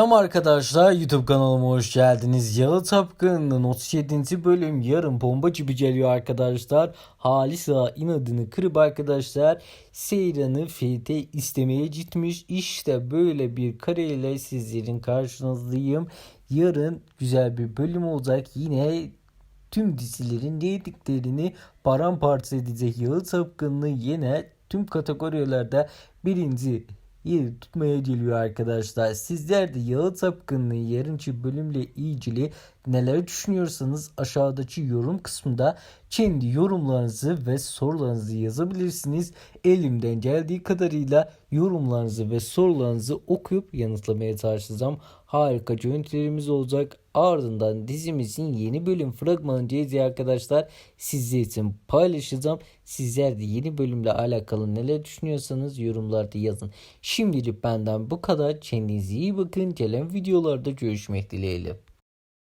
Selam arkadaşlar YouTube kanalıma hoş geldiniz. Yalı Tapkın'ın 37. bölüm yarın bomba gibi geliyor arkadaşlar. Halisa inadını kırıp arkadaşlar Seyran'ı Ferit'e istemeye gitmiş. İşte böyle bir kareyle sizlerin karşınızdayım. Yarın güzel bir bölüm olacak. Yine tüm dizilerin yediklerini paramparça edecek Yalı Tapkın'ı yine tüm kategorilerde birinci yeri tutmaya geliyor arkadaşlar. Sizler de Yalı Tapkın'ın yarınki bölümle ilgili neler düşünüyorsanız aşağıdaki yorum kısmında kendi yorumlarınızı ve sorularınızı yazabilirsiniz. Elimden geldiği kadarıyla yorumlarınızı ve sorularınızı okuyup yanıtlamaya çalışacağım. Harika görüntülerimiz olacak. Ardından dizimizin yeni bölüm fragmanı diye arkadaşlar sizler için paylaşacağım. Sizler de yeni bölümle alakalı neler düşünüyorsanız yorumlarda yazın. Şimdilik benden bu kadar. Kendinize iyi bakın. Gelen videolarda görüşmek dileğiyle.